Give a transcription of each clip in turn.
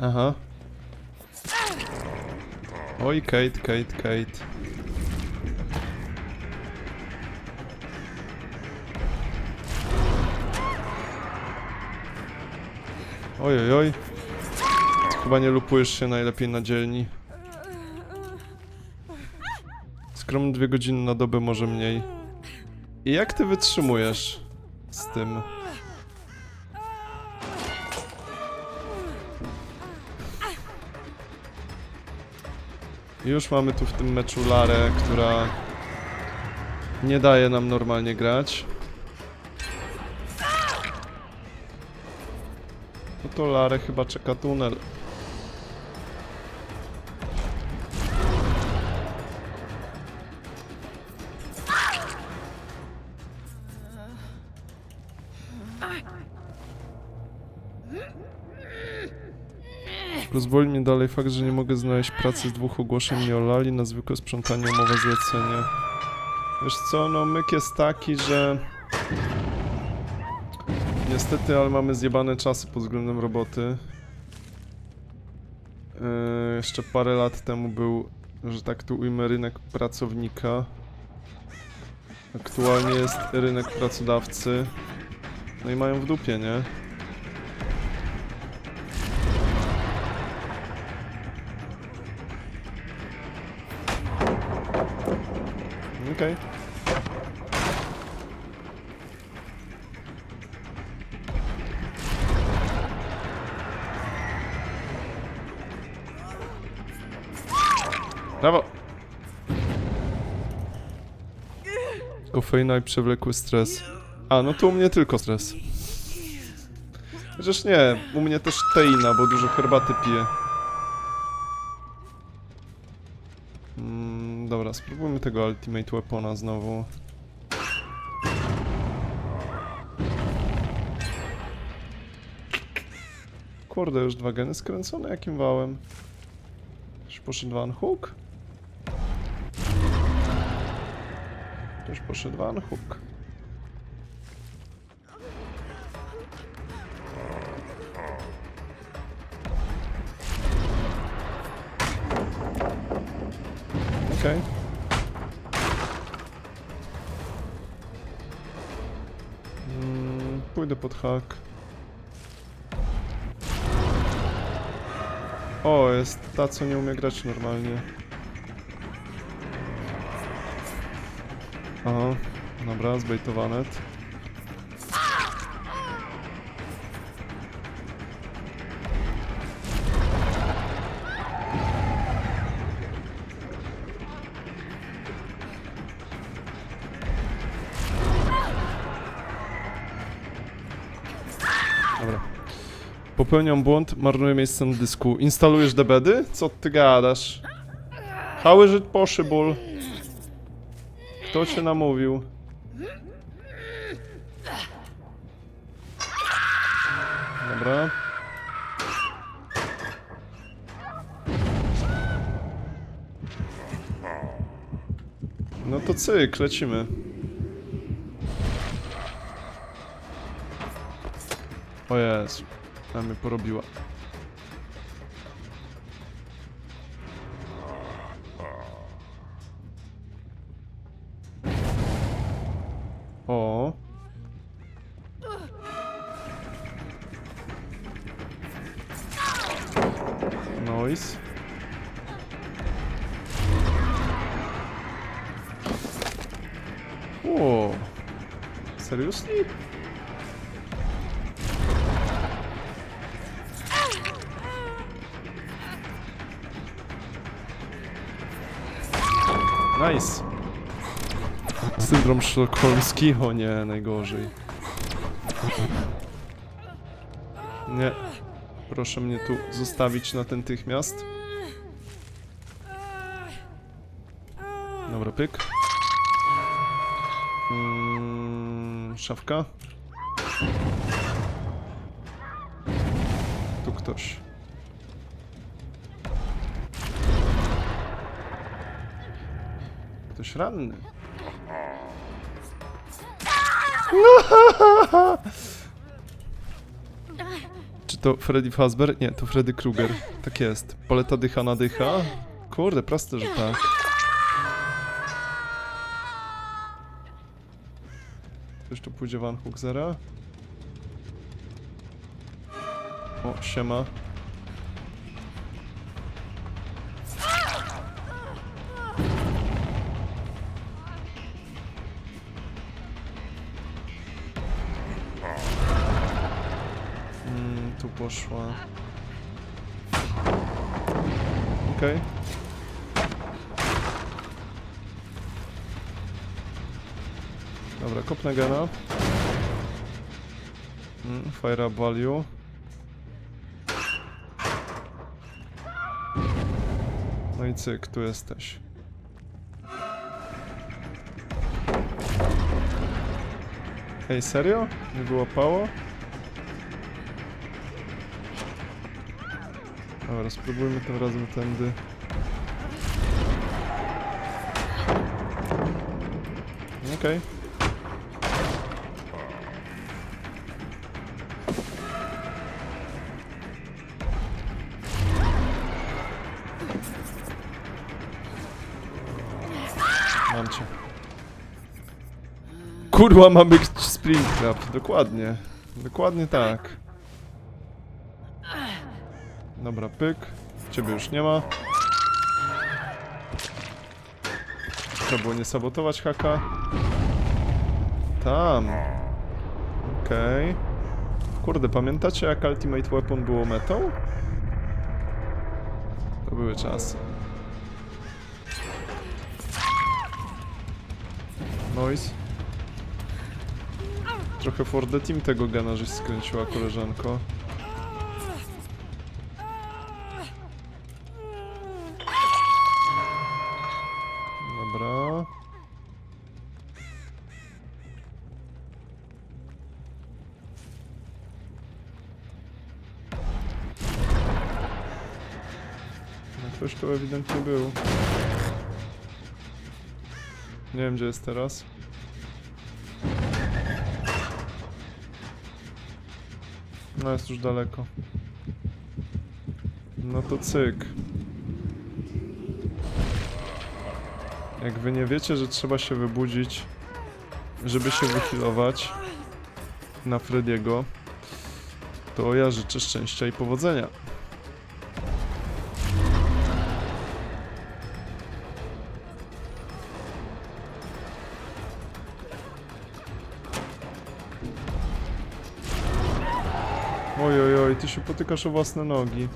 Aha. Oj, Kate, Kate, Kate. Oj, oj, oj. Chyba nie lupujesz się najlepiej na dzielni. Skromne dwie godziny na dobę, może mniej. I jak ty wytrzymujesz z tym? Już mamy tu w tym meczu Larę, która nie daje nam normalnie grać. No to Larę chyba czeka tunel. Rozboli mnie dalej fakt, że nie mogę znaleźć pracy z dwóch ogłoszeń mnie olali na zwykłe sprzątanie umowa zlecenia. Wiesz co, no myk jest taki, że... Niestety, ale mamy zjebane czasy pod względem roboty. Yy, jeszcze parę lat temu był, że tak tu ujmę, rynek pracownika. Aktualnie jest rynek pracodawcy. No i mają w dupie, nie? Okej. Brawo! Kofeina i przewlekły stres. A, no to u mnie tylko stres. Chociaż nie, u mnie też teina, bo dużo herbaty piję. Tego Ultimate Weapona znowu. Kurde, już dwa geny skręcone? Jakim wałem? Już poszedł Van Hook? Też poszedł Van Hook. Okej. Pójdę pod hak. O, jest ta, co nie umie grać normalnie. Aha, dobra, zbejtowane. Dobra. Popełniam błąd, marnuję miejsce na dysku. Instalujesz debedy? Co ty gadasz? How is it possible? Kto cię namówił? Dobra. No to cyk, lecimy. O Jezu, ta mnie porobiła. O. Noise. O. Seriously? Nice. Syndrom sztokholmski? O nie, najgorzej. Nie. Proszę mnie tu zostawić natychmiast. Dobra, pyk. Mm, szafka. Tu ktoś. Ktoś ranny. Czy to Freddy Fazbear? Nie, to Freddy Krueger. Tak jest. Paleta dycha na dycha? Kurde, proste, że tak. Ktoś tu pójdzie Van Hookzera? O, siema. Tu poszła. Okej. Dobra, kopnę gena. Mm, fire up value. No i cyk, tu jesteś. Ej, serio? Nie wyłapało? Dobra, spróbujmy tym razem tędy. Okej. Mam cię. Kurwa, mamy Springcraft. Dokładnie. Dokładnie tak. Dobra, pyk. Ciebie już nie ma. Trzeba było nie sabotować haka. Tam. Okej. Kurde, pamiętacie jak Ultimate Weapon było metą? To były czasy. Noise. Trochę for the team tego gana, żeś skręciła koleżanko. Ktoś tu ewidentnie był. Nie wiem gdzie jest teraz. No jest już daleko. No to cyk. Jak wy nie wiecie, że trzeba się wybudzić, żeby się wyhealować na Frediego, to ja życzę szczęścia i powodzenia. Oj, oj, oj, ty się potykasz o własne nogi.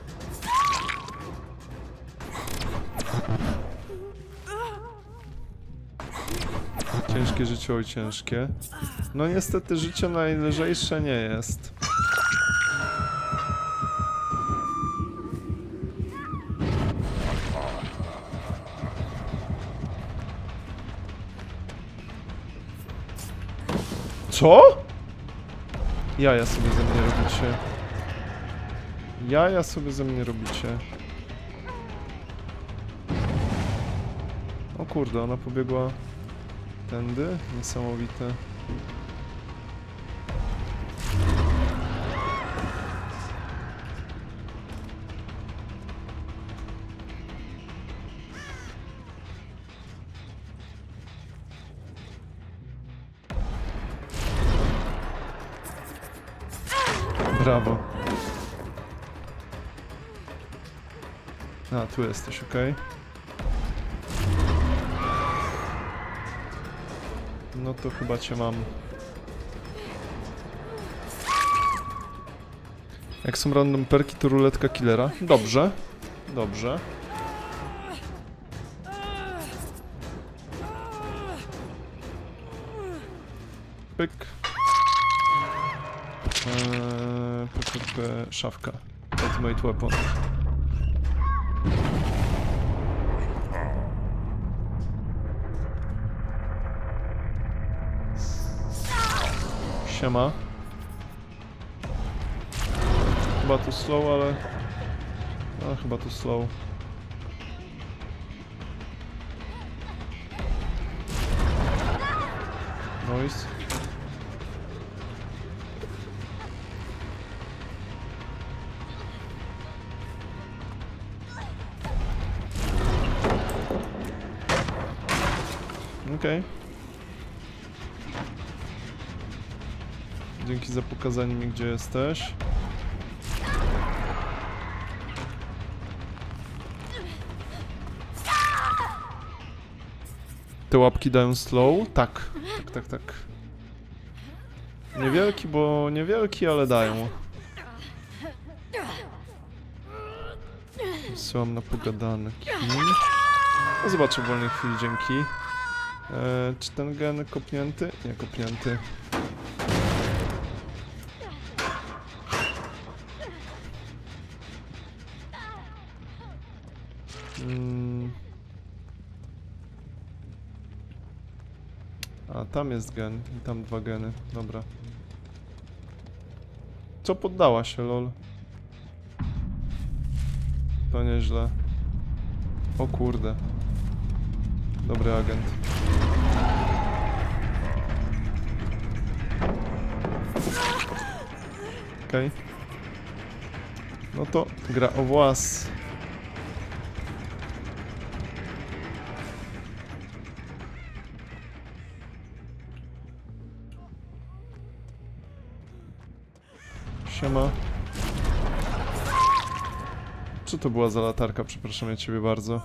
Ciężkie życie, oj ciężkie. No niestety życie najlżejsze nie jest. Co? Jaja sobie ze mnie. Jaja sobie ze mnie robicie. O kurde, ona pobiegła tędy. Niesamowite. Brawo. A, tu jesteś, okej. No to chyba cię mam. Jak są random perki, to ruletka killera. Dobrze. Dobrze. Pyk. Eee, PPP, szafka. Ultimate weapon. siema. Chyba tu slow, ale... A, chyba tu slow. Noise. Okej. Okay. Dzięki za pokazanie mi, gdzie jesteś. Te łapki dają slow? Tak, tak, tak, tak. Niewielki, bo niewielki, ale dają. Wysyłam na pogadanki. No zobaczę w wolnej chwili, dzięki. E, czy ten gen kopnięty? Nie, kopnięty. A, tam jest gen i tam dwa geny. Dobra. Co poddała się, lol? To nieźle. O kurde. Dobry agent. Okej. No to gra o włas. Siema. Co to była za latarka? Przepraszam ja ciebie bardzo.